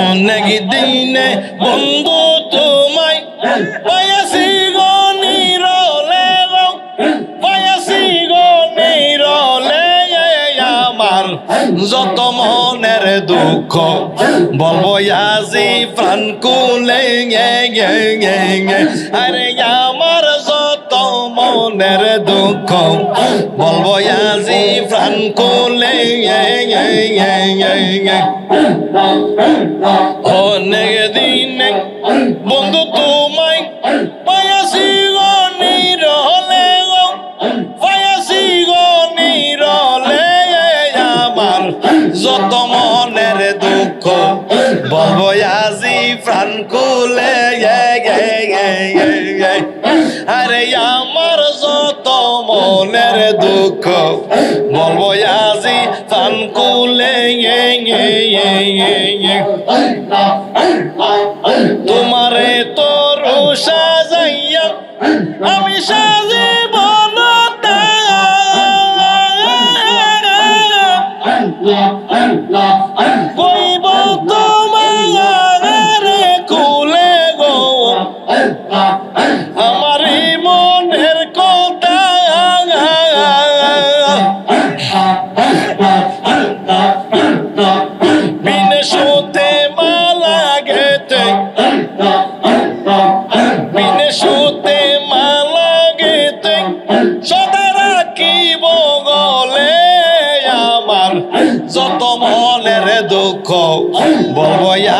অনেক দিনে বন্ধু তোমায়। যত মনের দুঃখ, বলব আজি প্রাণ কুলে আরে আমার যত মনের দুঃখ, বলব আজি প্রাণ কুলে অনেক দিনে বন্ধু তোমায় পায়াসি গো নিরলে গো পায়াসি গো নিরলে আমার যত মনের দুঃখ বলব আজি প্রাণ কুলে আরে আমার যত মনের দুঃখ বলব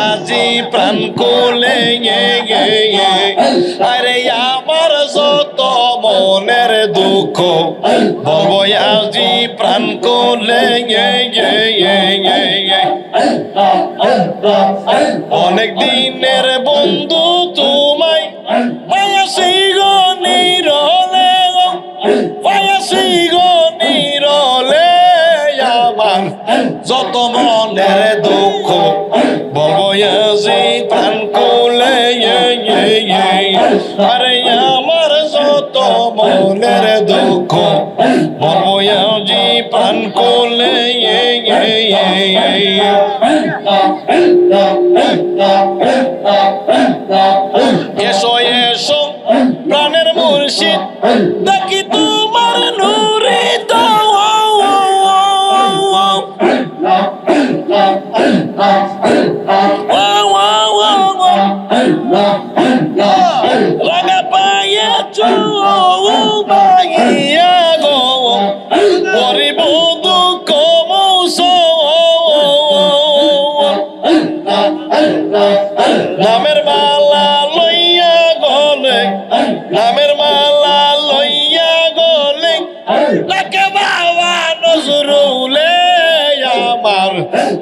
আজি প্রাণ কোলে আরে আমার যত মনের দুঃখ আজি প্রাণ কোলে অনেক দিনের বন্ধু তোমায় পায়াসি গো নিরলে পায়াসি গো নিরলে আমার যত মনের দুঃখ বলব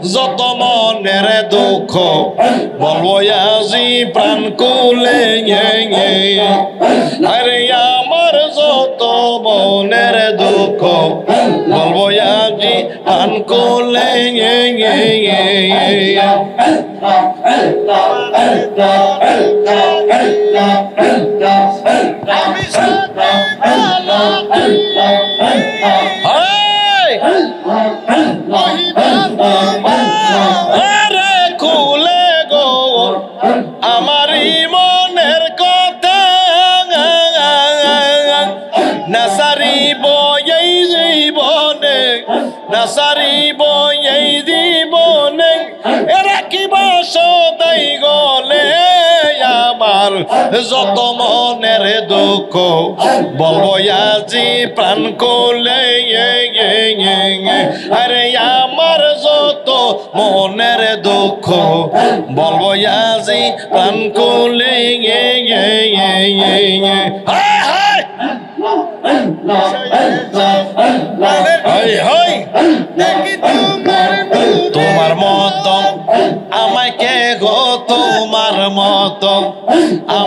যত মনের দুঃখ বলব আজি প্রাণ কুলে আরে আমার যত মনের দুঃখ বলব আজি প্রাণ কুলে হায় নাসারিব এই জীবনে কি সদাই গলে আমার? যত মনের দুঃখ, বলব আজি প্রাণ কোলে আরে আমার যত মনের দুঃখ, বলব আজি প্রাণ কোলে হাই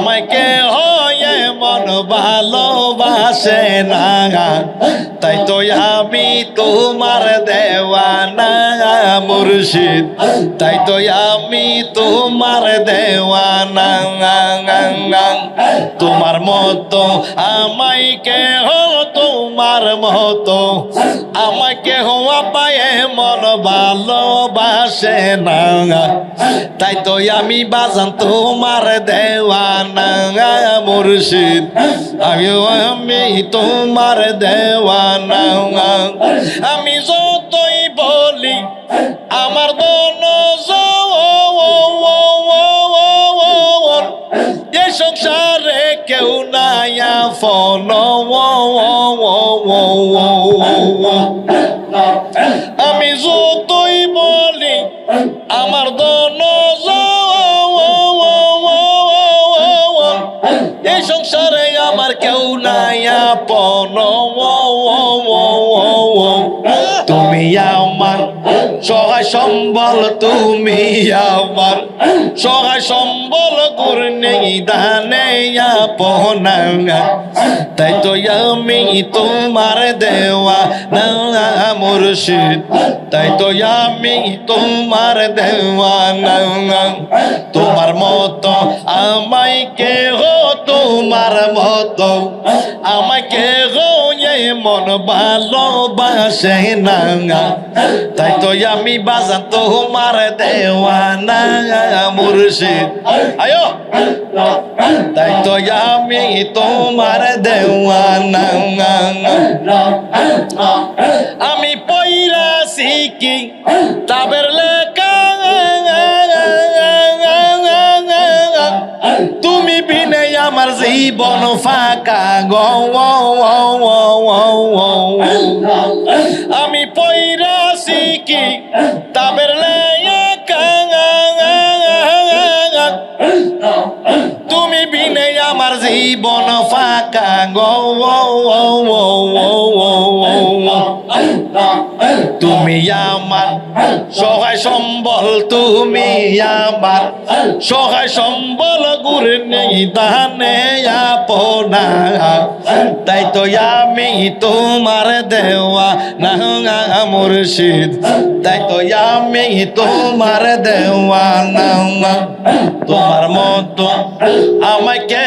আমায় হয়ে মন ভালোবাসে না। তাই তো আমি তোমার দেওয়ানা মুর্শিদ। তাই তো আমি তোমার দেওয়ানা তোমার মতো আমায় কে হো তোমার মতো। আমাকে হওয়া পায়ে মন ভালোবাসে না। তাই তো আমি বাজান তোমার দেওয়ানা মুর্শিদ। আমি আমি তোমার দেওয়ানা। আমি সম্বল তুমি আমার। সহায় সম্বল নেই দানে আপনা তাই তো আমি তোমার দেওয়া না মুর্শিদ। তাই তো আমি তোমার দেওয়া না তোমার মতো আমায় কে হো তোমার মতো। আমাকে গো এ মন ভালোবাসে না তাই তো আমি বাজান তোমার দেওয়ানা, মুর্শিদ। আয়ো। তাই তো আমি তোমার দেওয়ানা আমি পয়রা শিখি তুমি বিনে আমার জীবন ফাঁকা গো আমি সহায় সম্বল তুমি আমার। সহায় সম্বল গুর নেই দানে আপনা। তাই তো আমি তোমার দেওয়া না মুর্শিদ। তাই তো আমি তোমার দেওয়া না। তোমার মতো। আমাকে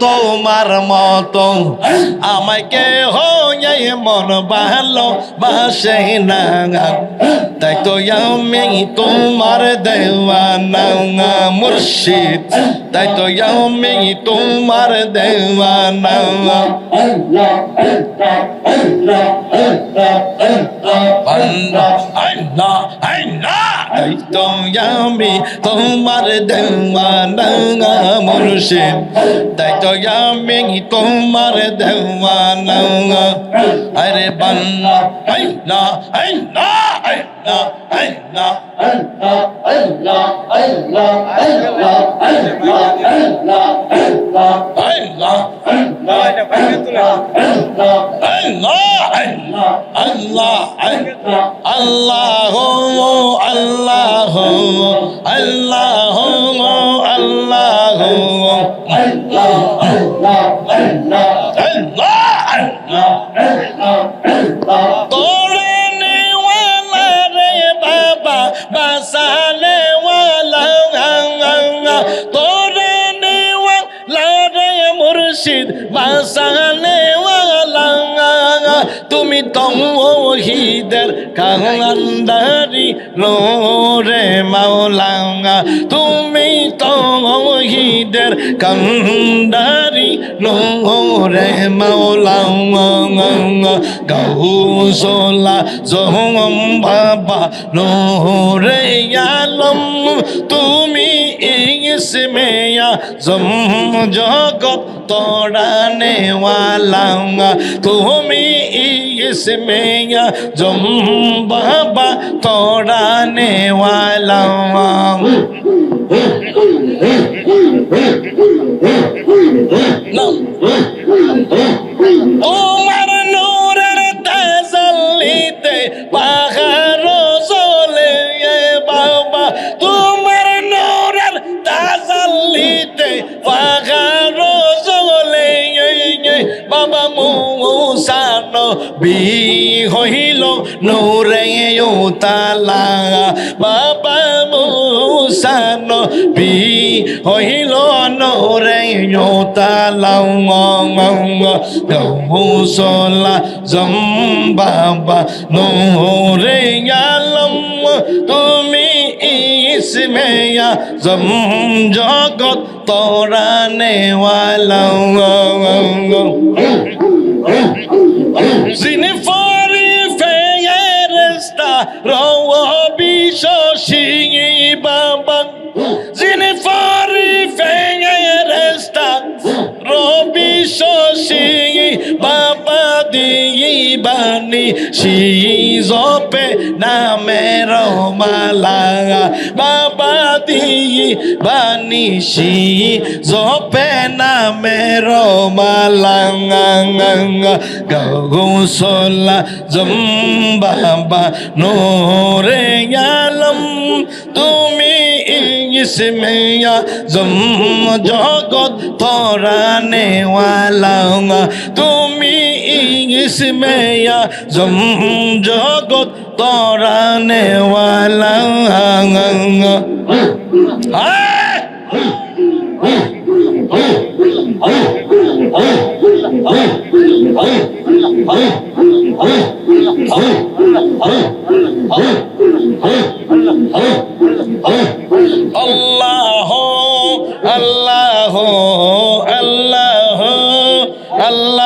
তোমার মতো। আমাকে হয়ে মন ভালো বাসে না। তাই তো আমি তোমার দেওয়ানা মুর্শিদ। তাই তো আমি তোমার দেওয়ানা আল্লাহ আল্লাহ আল্লাহ। তাই তো আমি তোমার দেওয়ানা মুর্শিদ। তাই তো আমি তোমার দেওয়ানা। আরে বান্না আল্লাহ আল্লাহ। Allah Allah Allah কান্দারি নোরে মাওলা গৌসলা জহম বাবা নোরে আলম, তুমি ইসমে জম, জগত তোড়ানে ওয়ালা তুমি इसमे जम बाबा तोड़ाने वाला ওয়ালা তোমার নূরের তাজাল্লিতে পাহাড় জ্বলে এ বাবা তোমার নূরের তাজাল্লিতে পাহাড় এ বাবা মৌসান বি হইল নূরে উতালা বাবা মৌসা নবী হইল nhô ta lao ngò ngon ngò đầu hô so la dâm ba, bà. Nô hồ rê nhà lâm tô mi y si mê ya. Dâm gió gót tô ra nê hoa lao ngò ngon ngò দিবানি শিজপে নামের মালা বাবা দিবানি শিজপে নামের মালা গৌসলা জম্বাবা নোরে আলম। তুমি ইসমিয়া জম জগত তরানে ওয়ালা তুমি ইসমিয়া জম জগত তরানে ওয়ালা আয় আল্লাহ আল্লাহ আল্লাহ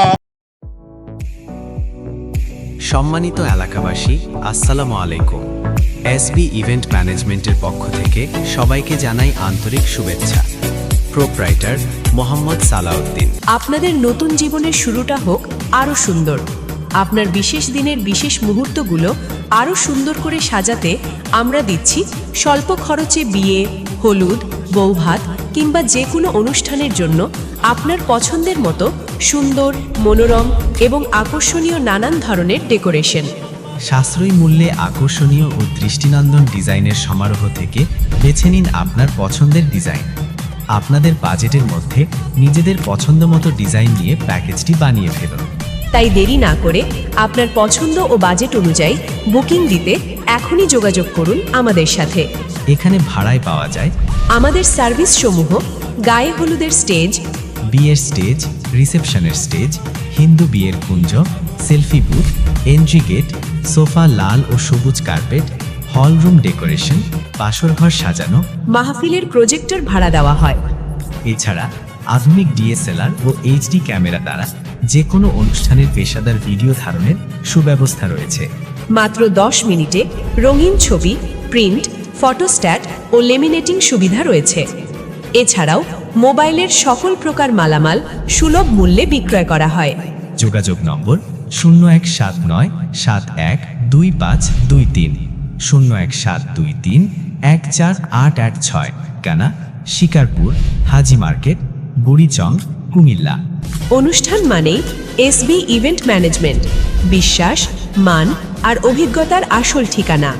সম্মানিত এলাকাবাসী, আসসালামু আলাইকুম। এসবি ইভেন্ট ম্যানেজমেন্টের পক্ষ থেকে সবাইকে জানাই আন্তরিক শুভেচ্ছা। প্রোপ্রাইটার মোহাম্মদ সালাউদ্দিন। আপনাদের নতুন জীবনের শুরুটা হোক আরও সুন্দর। আপনার বিশেষ দিনের বিশেষ মুহূর্তগুলো আরও সুন্দর করে সাজাতে আমরা দিচ্ছি স্বল্প খরচে বিয়ে, হলুদ, বৌভাত কিংবা যে কোনো অনুষ্ঠানের জন্য আপনার পছন্দের মতো সুন্দর মনোরম এবং আকর্ষণীয় নানান ধরনের ডেকোরেশন। সাশ্রয়ী মূল্যে আকর্ষণীয় ও দৃষ্টিনন্দন ডিজাইনের সমারোহ থেকে বেছে নিন আপনার পছন্দের ডিজাইন। আপনাদের বাজেটের মধ্যে নিজেদের পছন্দ মতো ডিজাইন নিয়ে প্যাকেজটি বানিয়ে ফেলুন। তাই দেরি না করে আপনার পছন্দ ও বাজেট অনুযায়ী বুকিং দিতে এখনই যোগাযোগ করুন আমাদের সাথে। এখানে ভাড়ায় পাওয়া যায়। আমাদের সার্ভিস সমূহ গায়ে হলুদের স্টেজ বিয়ের স্টেজ রিসেপশনের স্টেজ হিন্দু বিয়ের কুঞ্জ selfie booth entry gate sofa লাল ও সবুজ কার্পেট হল রুম ডেকোরেশন বাসর ঘর সাজানো। মাহফিলের প্রজেক্টর ভাড়া দেওয়া হয়। এছাড়া আধুনিক ডিএসএলআর ও এইচডি ক্যামেরা দ্বারা যে কোনো অনুষ্ঠানের পেশাদার ভিডিও ধারণের সুব্যবস্থা রয়েছে। মাত্র দশ মিনিটে রঙিন ছবি প্রিন্ট ফটোস্ট্যাট ও লেমিনেটিং সুবিধা রয়েছে। এছাড়াও মোবাইলের সকল প্রকার মালামাল সুলভ মূল্যে বিক্রয় করা হয়। যোগাযোগ নম্বর শূন্য এক সাত নয় সাত এক দুই পাঁচ দুই তিন শূন্য এক সাত দুই তিন এক চার আট আট ছয়। কানা শিকারপুর হাজি মার্কেট বুড়িচং কুমিল্লা। অনুষ্ঠান মানেই এসবি ইভেন্ট ম্যানেজমেন্ট বিশ্বাস মান আর অভিজ্ঞতার আসল ঠিকানা।